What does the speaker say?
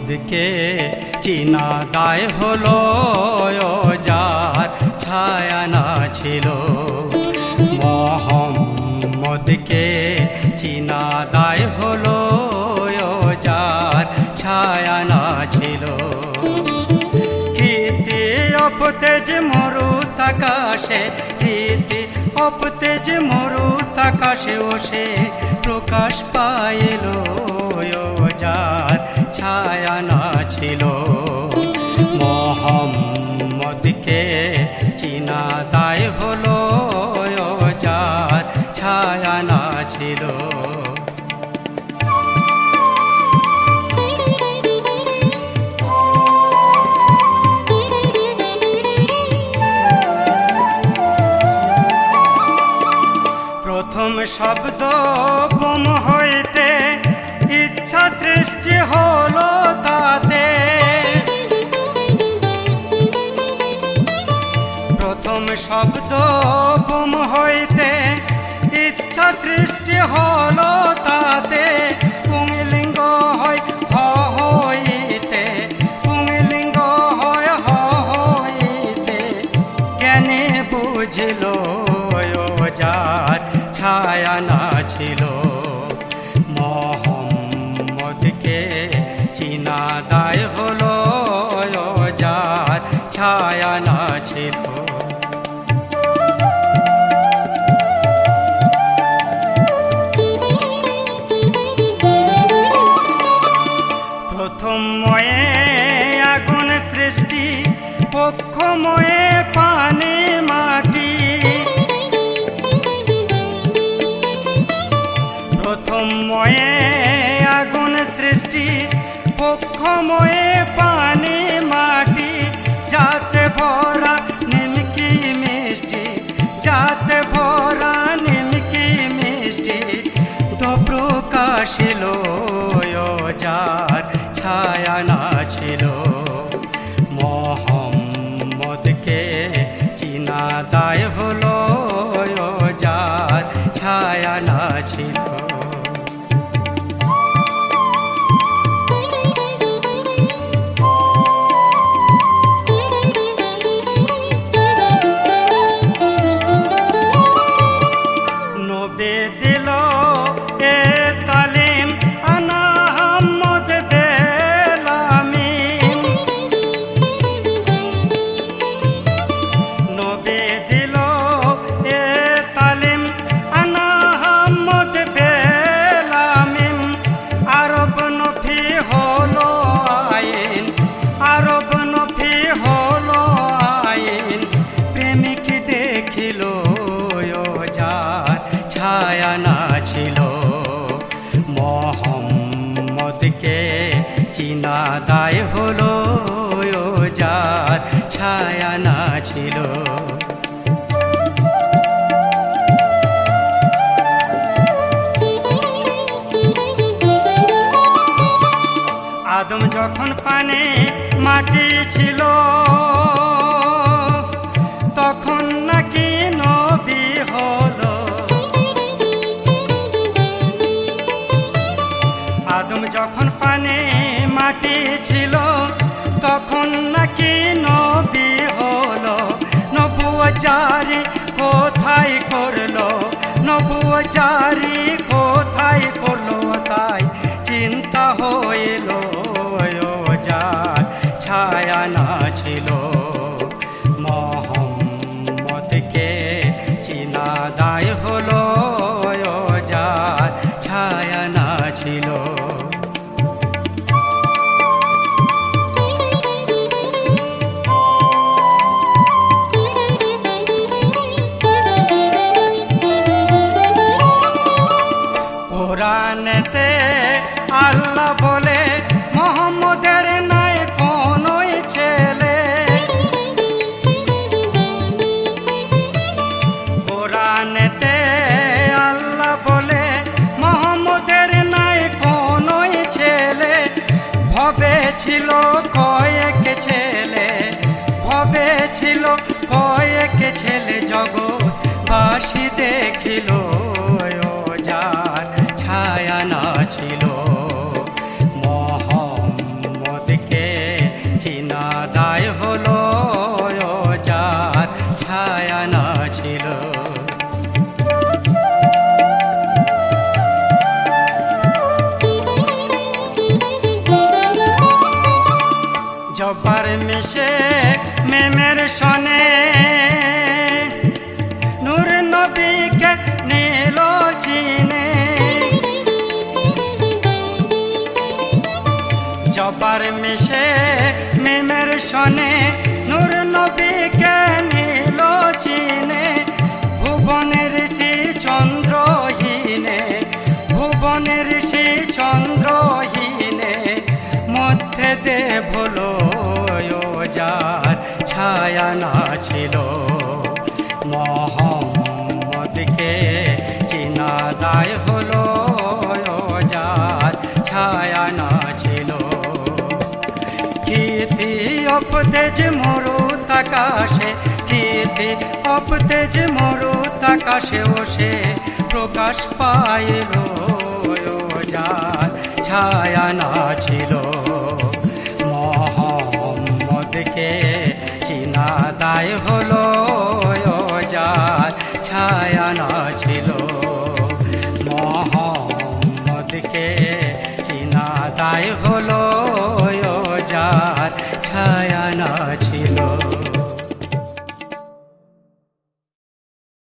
মোহাম্মদকে চিনা দায় হলো যার ছায়া না ছিল। মোহাম্মদকে চিনা দায় হলো যার ছায়া না ছিল। কীর্তি অপতেজ মরু আকাশে কীর্তি অপতেজ মরুত আকাশে ওসে প্রকাশ পাইল ছায়া না ছিল। প্রথম শব্দ বোম হইতে ইচ্ছা সৃষ্টি হলো তাতে। প্রথম শব্দ বোম হইতে ইচ্ছা সৃষ্টি হলো তাতে, পুংলিঙ্গ হয়, হ হইতে। পুংলিঙ্গ হয়, হ হইতে। জ্ঞানে বুঝল যার ছায়া না ছিল মোহাম্মদকে চিনা দায় পক্ষময়ে পানি মাটি। প্রথময়ে আগুন সৃষ্টি, পক্ষময়ে পানি মাটি। যাতে ভরা নিমকি মিষ্টি, যাতে ভরা নিমকি মিষ্টি। তো প্রকাশিল চিনা দায় হলো মোহাম্মদকে চিনা দায় হলো যার ছায়া না ছিল। আদম যখন পানে মাটি ছিল যখন পানে মাটি ছিল তখন নাকি নবী হল। নবুয়ারি কোথায় করল? নবুয়ারি কোথায় ছায়া না ছিল। মোহাম্মদকে চিনা দায় হলো যার ছায়া না ছিল। কীর্তি অপতেজ মরু আকাশে কীর্তি অপতেজ মরুত আকাশে ওসে প্রকাশ পাইল যার ছায়া না ছিল। কোথায় হলো